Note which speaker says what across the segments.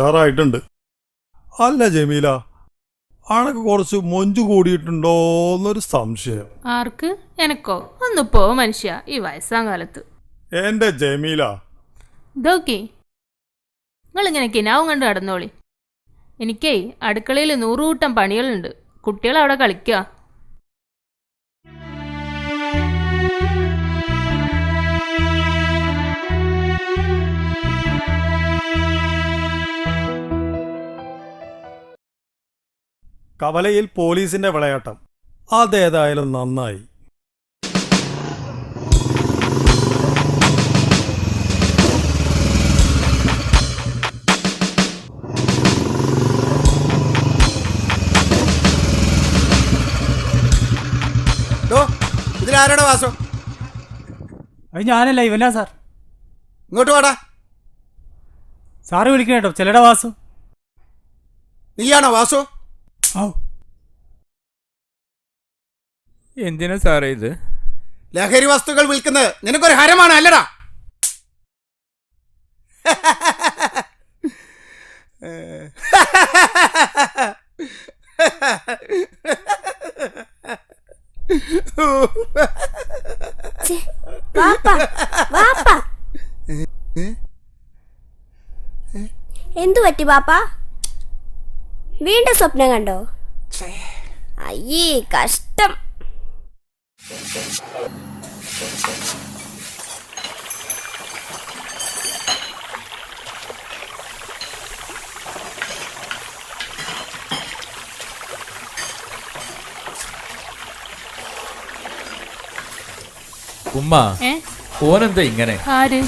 Speaker 1: ഉഷാറായിട്ടുണ്ട്. അല്ല ജമീല. ആണൊക്കെ കുറച്ച് മൊഞ്ചു കൂടിയിട്ടുണ്ടോ എന്നൊരു സംശയം.
Speaker 2: ആർക്ക്? എനക്കോ. ഒന്ന് പോ മനുഷ്യ ഈ വയസ്സാം കാലത്ത്.
Speaker 1: എന്റെ ജമീല.
Speaker 2: നിങ്ങളിങ്ങനെ കിനാവും കണ്ട് നടന്നോളി. എനിക്കേ അടുക്കളയിൽ നൂറുകൂട്ടം പണികളുണ്ട്. കുട്ടികൾ അവിടെ കളിക്കുക
Speaker 1: കവലയിൽ പോലീസിന്റെ വിളയാട്ടം. അതേതായാലും നന്നായി.
Speaker 3: ഇതിലാരുടെ വാസം?
Speaker 4: വാസു അത് ഞാനല്ല ഇവനാ സാർ.
Speaker 3: ഇങ്ങോട്ട് വാടാ.
Speaker 4: സാറ് വിളിക്കണേട്ടോ ചിലയുടെ വാസു.
Speaker 3: നീയാണോ വാസു?
Speaker 4: ഔ.
Speaker 5: എന്തിനാ സാറേ ഇത്?
Speaker 3: ലഹരി വസ്തുക്കൾ വിൽക്കുന്നത് നിനക്കൊരു ഹരമാണ് അല്ലടാ.
Speaker 6: വാപ്പ വാപ്പ. എന്തു പറ്റി പാപ്പ വീണ്ടും സ്വപ്നം കണ്ടോ? അയ്യേ കഷ്ടം.
Speaker 5: ഉമ്മ ഓനെന്താ ഇങ്ങനെ?
Speaker 2: ആര്?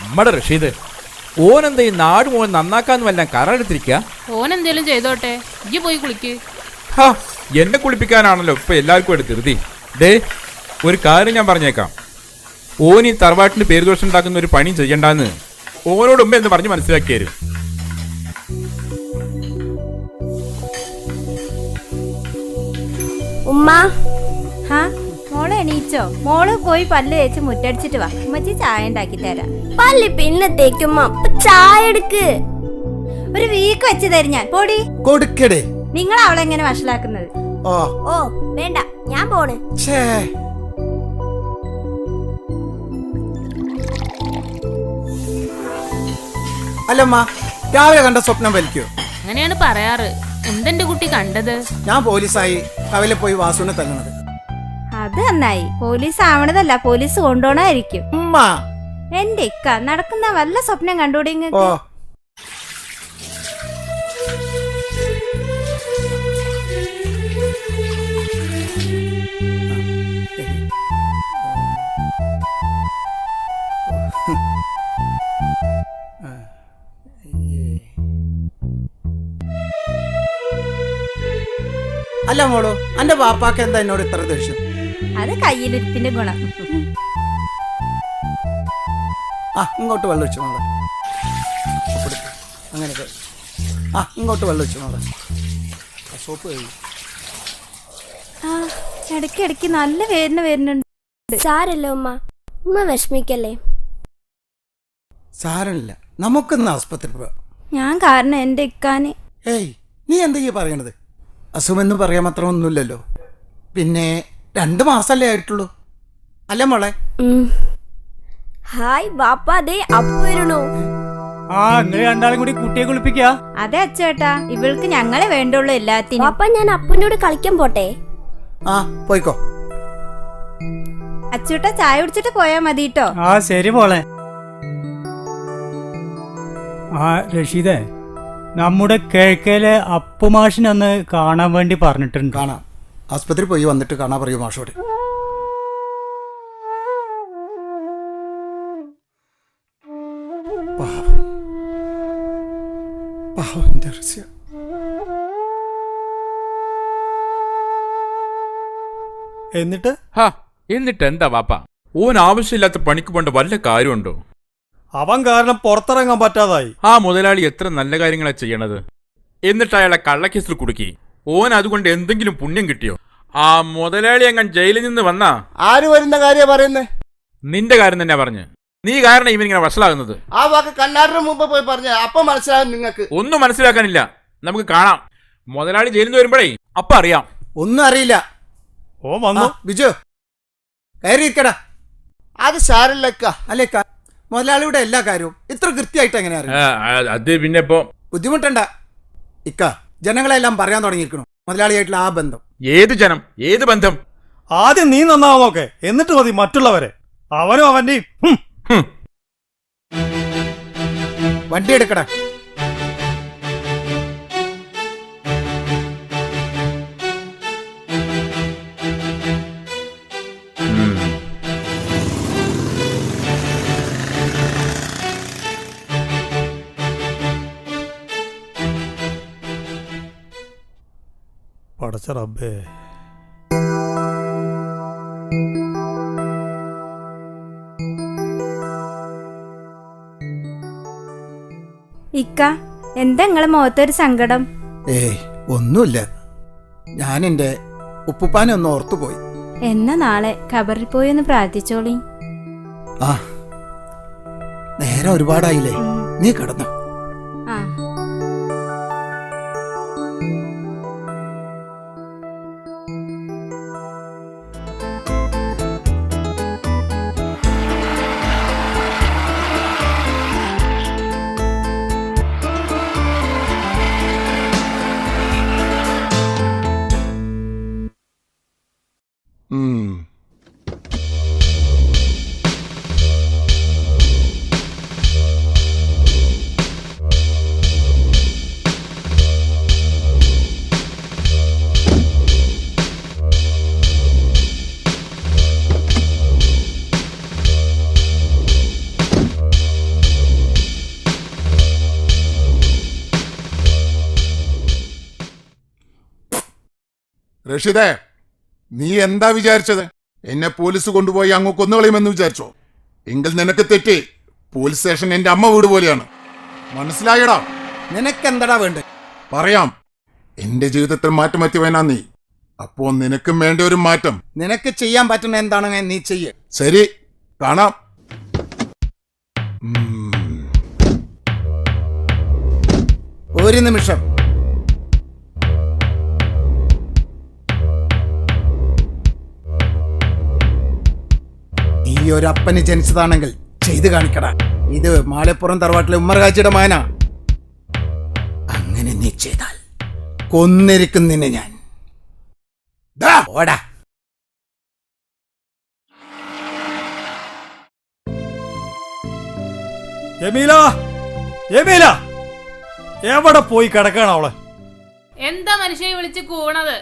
Speaker 5: നമ്മടെ റഷീദ്. ഓനെന്താ ഈ നാട് മോൻ നന്നാക്കാന്ന് വല്ല കറടെടുത്തിരിക്കുക
Speaker 2: ഓൻ എന്തേലും ചെയ്തോട്ടെ. ഇജ്ജ് പോയി കുളിക്ക്.
Speaker 5: ഹാ എന്നെ കുളിപ്പിക്കാനാണല്ലോ ഇപ്പൊ എല്ലാവർക്കും എടുത്ത് ധൃതി ദേ ഒരു കാര്യം ഞാൻ പറഞ്ഞേക്കാം. ഓൻ ഈ തറവാട്ടിന് പേരുദോഷം ഉണ്ടാക്കുന്ന ഒരു പണി ചെയ്യണ്ടെന്ന് ഓനോട് ഉമ്മ എന്ന് പറഞ്ഞ് മനസ്സിലാക്കിയാരും.
Speaker 6: ഉമ്മ
Speaker 7: ഹാ മോൾ മോൾ പോയി പല്ല് തേച്ച് മുറ്റടിച്ചിട്ട് വാ. അമ്മച്ചി ചായ ഉണ്ടാക്കി തരാം.
Speaker 6: പല്ല് പിന്നെ തേക്കുമ്മ ചായ എടുക്ക്.
Speaker 7: ഒരു വീക്ക് വെച്ച് തരും ഞാൻ. പോടി.
Speaker 3: കൊടുക്കടേ.
Speaker 7: നിങ്ങൾ അവളെ എങ്ങനെ വഷളാക്കുന്നത്?
Speaker 3: ഓ
Speaker 6: ഓ വേണ്ട. ഞാൻ പോണ്.
Speaker 3: ഛേ. അല്ലമ്മ രാവിലെ കണ്ട സ്വപ്നം വലിക്കോ.
Speaker 2: അങ്ങനെയാണ് പറയാറ്. എന്തെന്റെ കുട്ടി കണ്ടത്?
Speaker 3: ഞാൻ പോലീസായി കവലെ പോയി വാസുവിനെ തല്ലണത്
Speaker 7: അത് നന്നായി. പോലീസ് ആവണതല്ല പോലീസ് കൊണ്ടുപോണായിരിക്കും
Speaker 3: ഉമ്മ.
Speaker 7: എന്റെ ഇക്ക നടക്കുന്ന വല്ല സ്വപ്നം കണ്ടുകൂടി
Speaker 3: ഓ.
Speaker 7: ഇങ്ങക്ക്
Speaker 3: അല്ല മോളോ അന്റെ വാപ്പാക്ക് എന്താ എന്നോട് ഇത്ര ദേഷ്യം?
Speaker 7: അത് കയ്യിലിരിപ്പിന്റെ ഗുണം.
Speaker 3: ആ ഇങ്ങോട്ട് വെള്ളം വെച്ചു മോളെ. അങ്ങനെ ക- ആ ഇങ്ങോട്ട് വെള്ളം വെച്ചു മോളെ. ആ സോപ്പ് കഴിയും
Speaker 7: ആ ഇടയ്ക്ക് ഇടയ്ക്ക് നല്ല വേദന വരുന്നുണ്ട്.
Speaker 6: സാരല്ല ഉമ്മ. ഉമ്മ വിഷമിക്കല്ലേ?
Speaker 3: സാരമില്ല. നമുക്കൊന്ന് ആസ്പത്രി പോവാം.
Speaker 7: ഞാൻ കാരണം എന്റെ ഇക്കാന്.
Speaker 3: ഏയ് നീ എന്താ ഈ പറയണത്? അസുഖമെന്ന് പറയാൻ മാത്രം ഒന്നുമില്ലല്ലോ. പിന്നെ രണ്ട് മാസല്ലേ ആയിട്ടുള്ളൂ. അല്ല മോളെ.
Speaker 6: ഹായ് ബാപ്പ ദേ അപ്പു വരണു.
Speaker 4: ആ നിങ്ങൾ രണ്ടാളും കൂടി കുട്ടിയെ കുളിപ്പിക്കാ.
Speaker 7: അതെ അച്ചേട്ടാ ഇവൾക്ക് ഞങ്ങളെ വേണ്ടുള്ളൂ എല്ലാത്തിനും.
Speaker 6: പാപ്പ ഞാൻ അപ്പുനോട് കളിക്കാൻ പോട്ടെ?
Speaker 3: ആ പോയിക്കോ.
Speaker 7: അച്ചൂട്ട ചായ കുടിച്ചിട്ട് പോയാ മതി കേട്ടോ
Speaker 4: ആ ശരി പോളെ ആ റഷീദേ നമ്മുടെ കിഴക്കേലെ അപ്പുമാഷിനൊന്ന് കാണാൻ വേണ്ടി പറഞ്ഞിട്ടുണ്ട്.
Speaker 3: കാണാം. ആസ്പത്രി പോയി വന്നിട്ട് കാണാൻ പറയൂ മാഷോട്. പാവം. പാവം.
Speaker 1: എന്നിട്ട്?
Speaker 5: ഹാ എന്നിട്ട് എന്താ വാപ്പ? ഓൻ ആവശ്യമില്ലാത്ത പണിക്ക് പോണ്ട വല്ല കാര്യമുണ്ടോ?
Speaker 1: അവൻ കാരണം പുറത്തിറങ്ങാൻ പറ്റാതായി.
Speaker 5: ആ മുതലാളി എത്ര നല്ല കാര്യങ്ങളാ ചെയ്യണത്. എന്നിട്ട് അയാളെ കള്ളക്കേസിൽ കുടുക്കി. ഓൻ അതുകൊണ്ട് എന്തെങ്കിലും പുണ്യം കിട്ടിയോ? ആ മുതലാളി അങ്ങൻ ജയിലിൽ നിന്ന് വന്നാ?
Speaker 8: ആര് വരുന്ന കാര്യം പറയുന്നേ?
Speaker 5: നിന്റെ കാര്യം തന്നെ പറഞ്ഞു. നീ കാരണം ഇവനിങ്ങനെ വഷളാകുന്നത്.
Speaker 8: ആ വാക്ക് കണ്ണാടിന് മുമ്പ് പോയി പറഞ്ഞ അപ്പൊ മനസ്സിലാകും നിങ്ങൾക്ക്.
Speaker 5: ഒന്നും മനസ്സിലാക്കാനില്ല. നമുക്ക് കാണാം. മുതലാളി ജയിലിൽ നിന്ന് വരുമ്പോഴേ അപ്പ അറിയാം.
Speaker 3: ഒന്നും അറിയില്ല.
Speaker 1: ഓ വന്നു.
Speaker 3: ബിജു കയറി ഇരിക്കടാ
Speaker 8: അത് സാരല്ലക്ക.
Speaker 3: അല്ലേ മുതലാളിയുടെ എല്ലാ കാര്യവും ഇത്ര കൃത്യമായിട്ട് എങ്ങനെയാ അറിയാം
Speaker 5: ആ, ആ, അത് പിന്നെ ഇപ്പോ
Speaker 3: ബുദ്ധിമുട്ടണ്ട. ഇക്ക ജനങ്ങളെല്ലാം പറയാൻ തുടങ്ങിയിരിക്കണം മുതലാളിയായിട്ടുള്ള ആ ബന്ധം.
Speaker 5: ഏത് ജനം? ഏത് ബന്ധം?
Speaker 1: ആദ്യം നീ നന്നാവാൻ നോക്കെ. എന്നിട്ട് മതി മറ്റുള്ളവരെ. അവനും അവന്റെയും.
Speaker 3: വണ്ടി എടുക്കടാ.
Speaker 1: പടച്ച റബ്ബേ
Speaker 7: ഇക്ക എന്താ നിങ്ങളെ മുഖത്തൊരു സങ്കടം?
Speaker 3: ഏയ് ഒന്നുമില്ല. ഞാൻ എന്റെ ഉപ്പുപ്പാനെ ഒന്ന് ഓർത്തുപോയി.
Speaker 7: എന്നാ നാളെ ഖബറിൽ പോയി ഒന്ന് പ്രാർത്ഥിച്ചോളി
Speaker 3: ആ നേരം ഒരുപാടായില്ലേ? നീ കിടന്നു.
Speaker 9: റഷിദേ നീ എന്താ വിചാരിച്ചത്? എന്നെ പോലീസ് കൊണ്ടുപോയി അങ്ങ് കൊന്നുകളയുമെന്ന് വിചാരിച്ചോ? എങ്കിൽ നിനക്ക് തെറ്റി. പോലീസ് സ്റ്റേഷൻ എന്റെ അമ്മ വീട് പോലെയാണ്. മനസ്സിലായടാ?
Speaker 3: നിനക്കെന്തടാ വേണ്ട?
Speaker 9: പറയാം. എന്റെ ജീവിതത്തിൽ മാറ്റം എത്തിയവനാ നീ. അപ്പോ നിനക്കും വേണ്ട ഒരു മാറ്റം.
Speaker 3: നിനക്ക് ചെയ്യാൻ പറ്റുന്ന എന്താണ് നീ ചെയ്യ.
Speaker 9: ശരി കാണാം.
Speaker 3: ഒരു നിമിഷം. നീ ഒരു അപ്പന് ജനിച്ചതാണെങ്കിൽ ചെയ്തു കാണിക്കടാ. ഇത് മാലപ്പുറം തറവാട്ടിലെ ഉമ്മർകാച്ചിയുടെ മകനാ. അങ്ങനെ നീ ചെയ്താൽ കൊന്നിരിക്കും നിന്നെ ഞാൻ. ഓടാ.
Speaker 1: ജമീല ജമീല. എവിടെ പോയി കിടക്കാണ് അവൾ?
Speaker 2: എന്താ മനുഷ്യനെ വിളിച്ച് കൂണത്?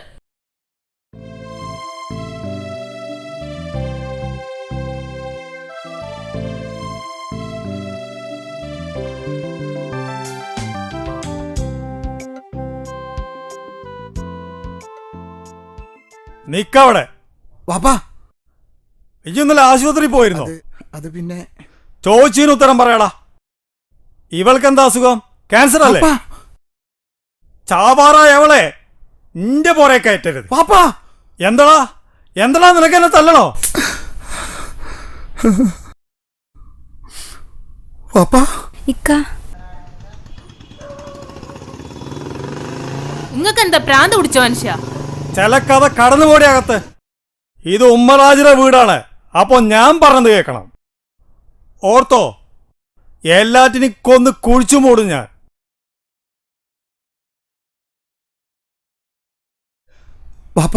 Speaker 1: നിക്കവിടെ.
Speaker 3: വാപ്പാ.
Speaker 1: ഇന്നലെ ആശുപത്രി പോയിരുന്നോ?
Speaker 3: അത് പിന്നെ.
Speaker 1: ചോദിച്ചതിന് ഉത്തരം പറയടാ. ഇവൾക്ക് എന്താ അസുഖം? ക്യാൻസർ അല്ലേ ചാവാറ എവളെ നിന്റെ പോരെ കയറ്റരുത്.
Speaker 3: പാപ്പാ
Speaker 1: എന്തടാ? എന്തടാ നിനക്ക് എന്നെ തല്ലണോ?
Speaker 7: ഇക്ക.
Speaker 2: നിങ്ങൾക്ക് എന്താ പ്രാന്ത് പിടിച്ചോ മനുഷ്യ?
Speaker 1: ചില കഥ കടന്നു പോടി അകത്ത്. ഇത് ഉമ്മറാജിയുടെ വീടാണ്. അപ്പൊ ഞാൻ പറഞ്ഞത് കേൾക്കണം. ഓർത്തോ എല്ലാറ്റിനും കൊന്ന് കുഴിച്ചു മൂടും ഞാൻ.
Speaker 3: ബാപ്പ.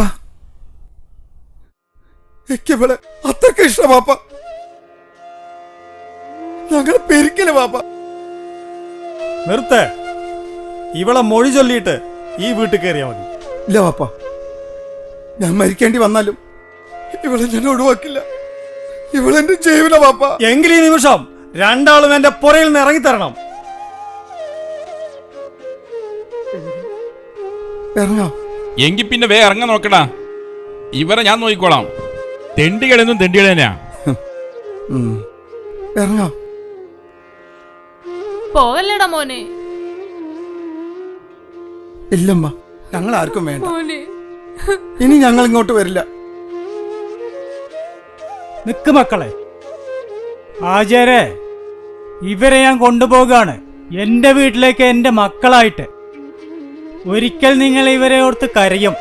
Speaker 3: എനിക്ക് ഇവളെ അത്രയ്ക്ക് ഇഷ്ടം ബാപ്പ. ഞങ്ങൾ പെരിക്കൽ ബാപ്പ.
Speaker 1: നിർത്തേ. ഇവളെ മൊഴി ചൊല്ലിയിട്ട് ഈ വീട്ടിൽ കയറിയാ മതി.
Speaker 3: ഇല്ല ബാപ്പ. ഞാൻ മരിക്കേണ്ടി വന്നാലും ഇവളെ ഞാൻ ഒഴിവാക്കില്ല. ഇവളെന്റെ ജീവന പാപ്പ
Speaker 1: എങ്കിൽ ഈ നിമിഷം രണ്ടാളും എന്റെ പുറയിൽ നിന്ന് ഇറങ്ങിത്തരണം.
Speaker 3: ഇറങ്ങാം.
Speaker 5: എങ്കി പിന്നെ വേ ഇറങ്ങാൻ നോക്കടാ. ഇവരെ ഞാൻ നോക്കിക്കോളാം. തെണ്ടികളെന്നും തെണ്ടികൾ തന്നെയാ
Speaker 3: ഇറങ്ങാം.
Speaker 2: പോവല്ലേടാ മോനെ.
Speaker 3: ഇല്ലമ്മ ഞങ്ങൾ ആർക്കും വേണ്ട.
Speaker 2: മോനെ.
Speaker 3: ഇനി ഞങ്ങൾ ഇങ്ങോട്ട് വരില്ല.
Speaker 4: നിക്ക് മക്കളെ. ആചാരെ ഇവരെ ഞാൻ കൊണ്ടുപോകാണ്. എന്റെ വീട്ടിലേക്ക് എന്റെ മക്കളായിട്ട്. ഒരിക്കൽ നിങ്ങൾ ഇവരെ ഓർത്ത് കരയും.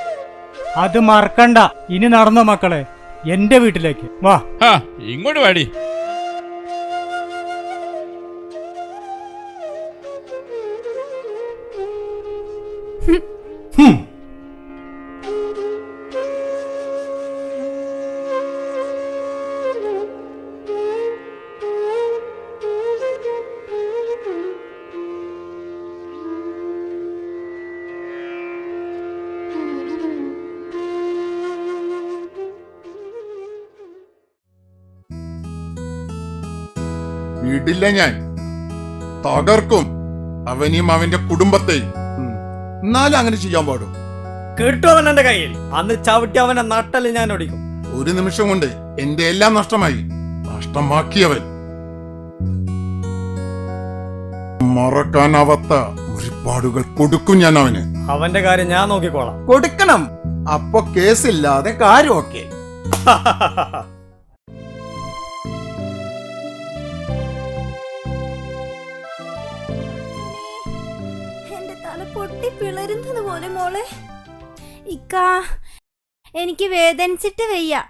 Speaker 4: അത് മറക്കണ്ട. ഇനി നടന്നോ മക്കളെ എന്റെ വീട്ടിലേക്ക്. വാ.
Speaker 5: ഇങ്ങോട്ട് വാടി.
Speaker 9: വിടില്ല ഞാൻ. തകർക്കും. അവനെയും അവന്റെ കുടുംബത്തെയും.
Speaker 3: എന്നാലും അങ്ങനെ ചെയ്യാൻ പാടും.
Speaker 1: കിട്ടും അവൻ എന്റെ കയ്യിൽ. അന്ന് ചവിട്ടി അവനെ നട്ടൽ ഞാൻ ഒടിക്കും.
Speaker 9: ഒരു നിമിഷം കൊണ്ട് എന്റെ എല്ലാം നഷ്ടമായി. നഷ്ടമാക്കിയവൻ. മറക്കാനാവാത്ത ഒരുപാടുകൾ കൊടുക്കും ഞാൻ അവന്.
Speaker 1: അവന്റെ കാര്യം ഞാൻ നോക്കിക്കോളാം.
Speaker 3: കൊടുക്കണം. അപ്പൊ കേസില്ലാതെ കാര്യമൊക്കെ.
Speaker 7: പിളരുന്നത് പോലെ മോളെ. ഇക്കാ എനിക്ക് വേദനിച്ചിട്ട് വയ്യ.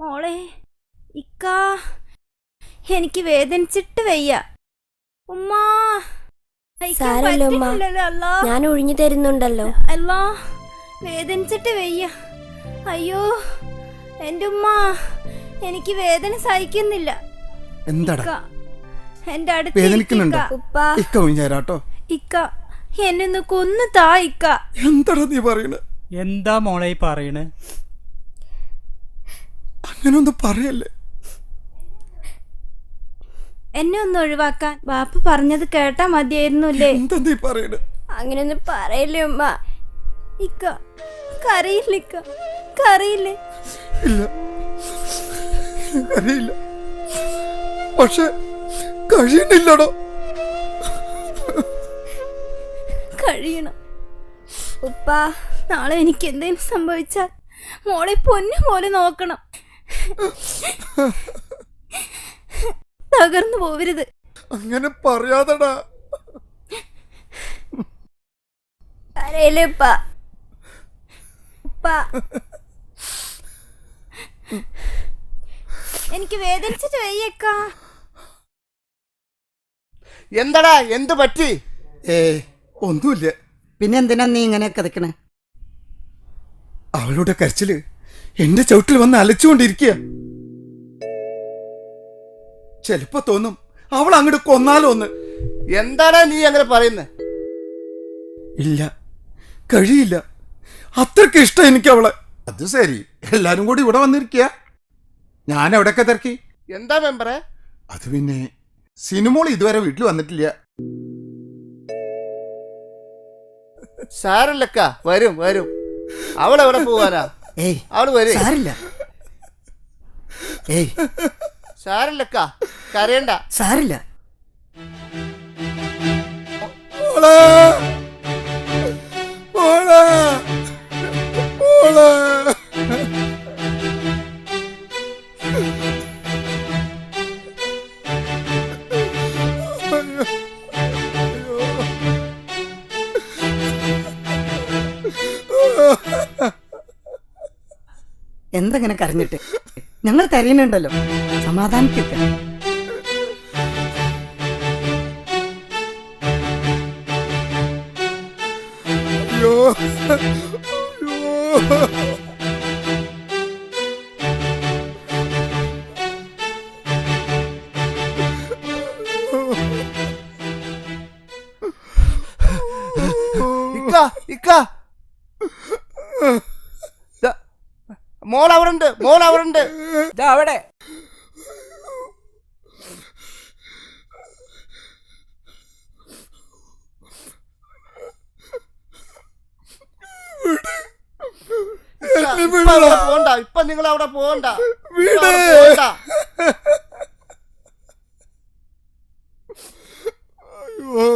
Speaker 7: മോളെ ഇക്കാ എനിക്ക് വേദനിച്ചിട്ട് വയ്യ. ഉമ്മാ.
Speaker 6: ഞാൻ ഒഴിഞ്ഞു തരുന്നുണ്ടല്ലോ.
Speaker 7: അല്ലാ വേദനിച്ചിട്ട് വയ്യ. അയ്യോ എന്റെ ഉമ്മ എനിക്ക് വേദന സഹിക്കുന്നില്ല.
Speaker 3: എന്താടാ?
Speaker 7: ഇക്ക, എന്റെ അടുത്ത്
Speaker 3: വേദനിക്കുന്നുണ്ടോ?
Speaker 7: ഇക്ക.
Speaker 6: ഉപ്പ
Speaker 3: ഇക്ക ഒഴിഞ്ഞേരാട്ടോ
Speaker 7: ഇക്ക എന്നെ കൊന്നു തായിക്ക. എന്താ
Speaker 3: എന്താടാ നീ പറയണേ?
Speaker 4: എന്താ മോളെ ഈ പറയണ്?
Speaker 3: അങ്ങനെ ഒന്നും പറയല്ലേ?
Speaker 7: എന്നെ ഒന്ന് ഒഴിവാക്കാൻ ബാപ്പ പറഞ്ഞത് കേട്ടാ മതിയായിരുന്നു
Speaker 3: എന്താ നീ പറയണേ?
Speaker 6: അങ്ങനെയൊന്നും പറയല്ലേ ഉമ്മ.
Speaker 7: ഇക്ക കറിയില്ല ഇക്ക. കരയില്ലേ.
Speaker 3: ഇല്ല. അറിയില്ല പക്ഷെ കഴിയണില്ലടോ
Speaker 7: കഴിയണം.
Speaker 6: ഉപ്പ
Speaker 7: നാളെ എനിക്ക് എന്തെങ്കിലും സംഭവിച്ചാൽ മോളെ പൊന്നു പോലെ നോക്കണം. തകർന്നു പോവരുത്.
Speaker 3: അങ്ങനെ പറയാതടാ.
Speaker 6: കരയില്ലേ ഉപ്പ? ഉപ്പ.
Speaker 7: എനിക്ക് വേദനിച്ചിട്ട് വയ്യേക്കാ.
Speaker 8: എന്തടാ? എന്ത് പറ്റി?
Speaker 3: ഏ ഒന്നുമില്ല.
Speaker 10: പിന്നെ എന്തിനാ നീ ഇങ്ങനെ കഥക്കണേ
Speaker 3: അവളുടെ കരച്ചിൽ എന്റെ ചവിട്ടിൽ വന്ന് അലച്ചുകൊണ്ടിരിക്കുക. ചെലപ്പോ തോന്നും അവൾ അങ്ങോട്ട് കൊന്നാലോ ഒന്ന്
Speaker 8: എന്താടാ നീ അങ്ങനെ പറയുന്നത്
Speaker 3: ഇല്ല. കഴിയില്ല. അത്രയ്ക്ക് ഇഷ്ടം എനിക്ക് അവളെ. അത് ശരി. എല്ലാരും കൂടി ഇവിടെ വന്നിരിക്കുക. ഞാൻ എവിടെയൊക്കെ തിരക്കി?
Speaker 8: എന്താ മെമ്പറെ?
Speaker 3: അത് പിന്നെ സിനിമോൾ ഇതുവരെ വീട്ടിൽ വന്നിട്ടില്ല.
Speaker 8: സാരല്ലക്ക വരും വരും. അവൾ എവിടെ പോവാനാ?
Speaker 10: ഏയ്
Speaker 8: അവൾ വരും.
Speaker 10: സാരില്ല. ഏയ്.
Speaker 8: സാരല്ലക്ക കരയണ്ട.
Speaker 10: സാരില്ല.
Speaker 3: മോളെ മോളെ മോളെ.
Speaker 10: എന്തെങ്ങനെ കരഞ്ഞിട്ട്? ഞങ്ങൾ തരയുന്നുണ്ടല്ലോ സമാധാനിക്കൊക്കെ
Speaker 8: അവിടെ. ഉണ്ട് അവിടെ പോണ്ട ഇപ്പൊ നിങ്ങൾ അവിടെ പോകണ്ട ഇപ്പൊ അവിടെ പോകണ്ട.
Speaker 3: അയ്യോ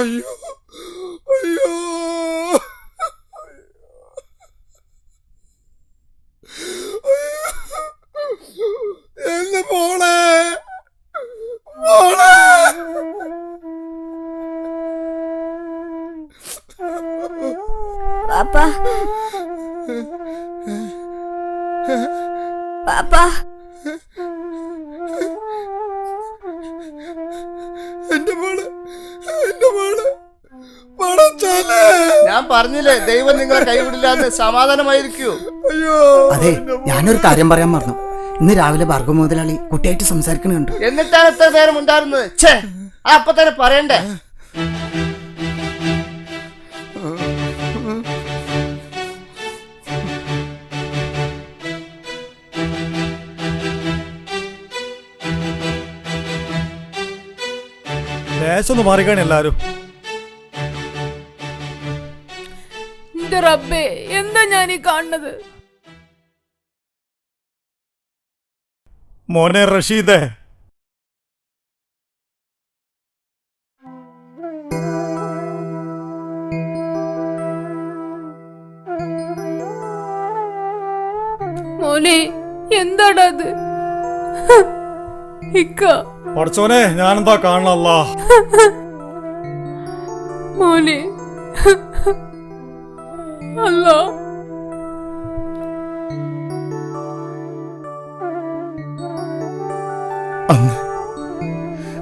Speaker 3: അയ്യോ അയ്യോ എന്നെ മോളെ മോളെ
Speaker 6: പാപ്പ.
Speaker 3: എന്റെ മോൾ എന്റെ മോൾ.
Speaker 8: ഞാൻ പറഞ്ഞില്ലേ ദൈവം നിങ്ങളെ കൈവിടില്ലാന്ന് സമാധാനമായിരിക്കൂ.
Speaker 3: അയ്യോ
Speaker 10: അതെ ഞാനൊരു കാര്യം പറയാൻ മറന്നു. ഇന്ന് രാവിലെ ഭാർഗവ മുതലാളി കുട്ടിയായിട്ട് സംസാരിക്കണുണ്ട്.
Speaker 8: എന്നിട്ടാണ് എത്ര നേരം ഉണ്ടായിരുന്നത്? ഛേ ആ അപ്പൊ തന്നെ പറയണ്ടേ?
Speaker 1: മാറിക്കാണ് മാറിക്കാണി എല്ലാരും.
Speaker 2: റബ്ബേ എന്താ ഞാൻ ഈ കാണുന്നത്?
Speaker 1: മോനെ റഷീദേ.
Speaker 2: മോനെ എന്താടാ അത്? ഇക്ക.
Speaker 1: പഠിച്ചോനെ ഞാനെന്താ കാണണല്ല
Speaker 2: മോനെ. അല്ലോ.
Speaker 3: അന്ന്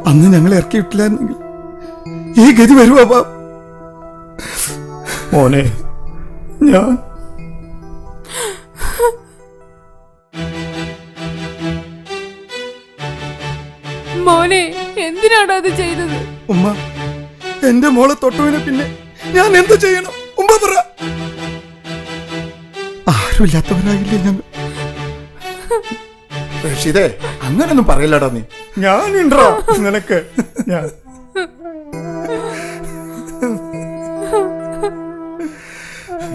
Speaker 3: അന്ന് ഞങ്ങൾ ഇറക്കി വിട്ടില്ലായിരുന്നെങ്കിൽ ഈ ഗതി വരുവാ
Speaker 1: മോനെ ഞാൻ
Speaker 2: എന്തിനാടാ അത് ചെയ്തത്?
Speaker 3: ഉമ്മ എന്റെ മോളെ തൊട്ടുവിനെ പിന്നെ ഞാൻ എന്ത് ചെയ്യണം? ഉമ്മ പറ. ആരുമില്ലാത്തവരായില്ലേ ഞങ്ങൾ റഷീദേ അങ്ങനൊന്നും പറയില്ലടാ നീ.
Speaker 1: ഞാനുണ്ടോ നിനക്ക്. ഞാൻ.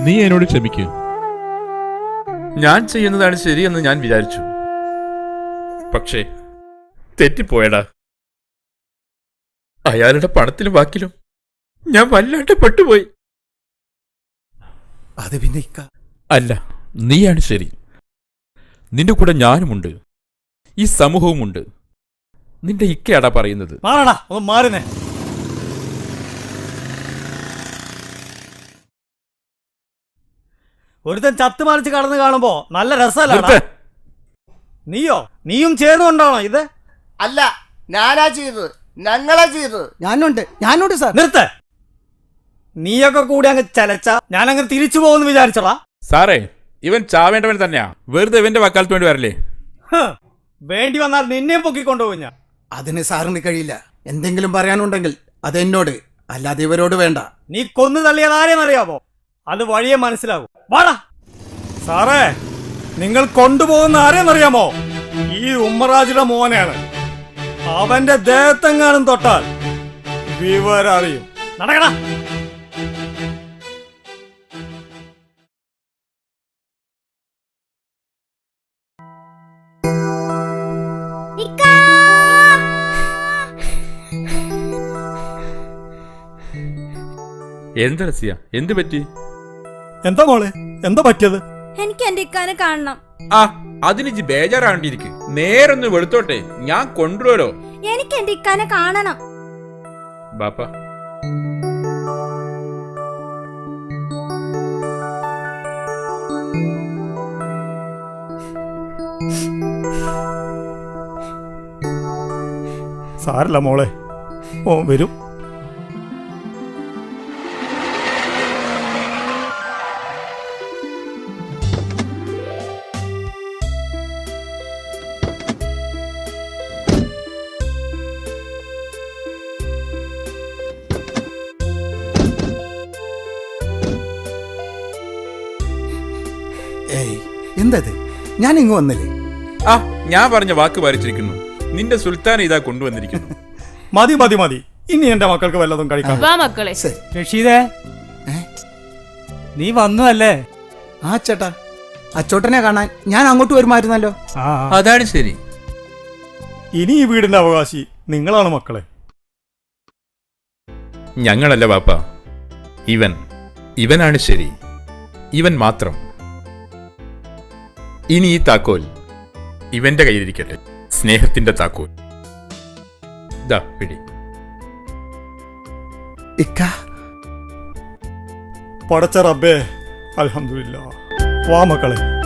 Speaker 5: നീ എന്നോട് ക്ഷമിക്കൂ. ഞാൻ ചെയ്യുന്നതാണ് ശരിയെന്ന് ഞാൻ വിചാരിച്ചു. പക്ഷേ തെറ്റിപ്പോയടാ. അയാളുടെ പണത്തിലും വാക്കിലും ഞാൻ വല്ലാണ്ട് പെട്ടുപോയി.
Speaker 3: അത് പിന്നെ ഇക്ക.
Speaker 5: അല്ല നീയാണ് ശരി. നിന്റെ കൂടെ ഞാനുമുണ്ട്. ഈ സമൂഹവുമുണ്ട്. നിന്റെ ഇക്കയാടാ പറയുന്നത്.
Speaker 1: മാറടാ ഒന്ന് ഒരുത്തൻ ചത്ത് മറിച്ച് കടന്ന് കാണുമ്പോ നല്ല രസമല്ല നീയോ? നീയും ചേർന്നുകൊണ്ടാണോ ഇത്?
Speaker 8: അല്ല ഞാനാ ചെയ്തത്. ഞങ്ങളാ ചെയ്തത്.
Speaker 10: ഞാനുണ്ട്. ഞാനുണ്ട് സാർ.
Speaker 1: നിർത്ത്. നീയൊക്കെ കൂടി അങ്ങ് ചലച്ച ഞാൻ അങ്ങ് തിരിച്ചു പോകുന്നു വിചാരിച്ചടാ
Speaker 5: സാറേ ഇവൻ ചാവേണ്ടവൻ തന്നെയാ. വെറുതെ ഇവന്റെ വക്കാലത്ത് വേണ്ടി വരല്ലേ?
Speaker 1: വേണ്ടി വന്നാൽ നിന്നെ പൊക്കിക്കൊണ്ടുപോകും ഞാൻ.
Speaker 3: അതിന് സാറിന് കഴിയില്ല. എന്തെങ്കിലും പറയാനുണ്ടെങ്കിൽ അത് എന്നോട് അല്ലാതെ ഇവരോട് വേണ്ട.
Speaker 1: നീ കൊന്നു തള്ളിയത് അറിയാവോ അത് വഴിയെ മനസ്സിലാകും വാടാ. സാറേ നിങ്ങൾ കൊണ്ടുപോകുന്ന ആരെന്നറിയാമോ? ഈ ഉമ്മറാജിയുടെ മോനെയാണ്. അവന്റെ ദേഹത്തെങ്ങാനും തൊട്ടാൽ വിവരറിയും. നടക്കണ നടക്കടാ
Speaker 5: എന്താ റസിയ? എന്ത് പറ്റി?
Speaker 1: എന്താ മോളെ? എന്താ പറ്റിയത്?
Speaker 7: എനിക്ക് എന്റെ ഇക്കാനെ കാണണം.
Speaker 5: ആ അതിന് ഇജ്ജ് ബേജാറാണ്ടിരിക്ക് നേരൊന്ന് വെളുത്തോട്ടെ ഞാൻ കൊണ്ടുവരോ
Speaker 7: എനിക്ക് എന്റെ ഇക്കാനെ കാണണം.
Speaker 5: ബാപ്പ.
Speaker 1: സാരല്ല മോളെ. ഓ വരും.
Speaker 3: എന്തത്? ഞാൻ ഇങ്ങ് വന്നില്ലേ?
Speaker 5: ആ ഞാൻ പറഞ്ഞ വാക്ക് പാലിച്ചിരിക്കുന്നു. നിന്റെ സുൽത്താൻ ഇതാ കൊണ്ടുവന്നിരിക്കുന്നു.
Speaker 1: മതി മതി മതി. ഇനി എന്റെ മക്കൾക്ക് വല്ലതും കഴിക്കാം.
Speaker 2: വാ മക്കളെ.
Speaker 3: ശരി.
Speaker 4: റഷീദേ
Speaker 3: ഏ?
Speaker 4: നീ വന്നു അല്ലേ
Speaker 3: ആ ചേട്ടാ. അച്ചോട്ടനെ കാണാൻ ഞാൻ അങ്ങോട്ട് വരുമായിരുന്നല്ലോ.
Speaker 4: ആ ആ.
Speaker 5: അതാണ് ശരി.
Speaker 1: ഇനി ഈ വീടിന്റെ അവകാശി നിങ്ങളാണ് മക്കളെ.
Speaker 5: ഞങ്ങളല്ല വാപ്പ. ഇവൻ. ഇവനാണ് ശരി. ഇവൻ മാത്രം. ഇനി ഈ താക്കോൽ ഇവന്റെ കയ്യിലിരിക്കട്ടെ. സ്നേഹത്തിന്റെ താക്കോൽ. ദാ പിടി.
Speaker 1: പടച്ച റബ്ബേ അൽഹംദുലില്ലാ വാ മക്കളെ.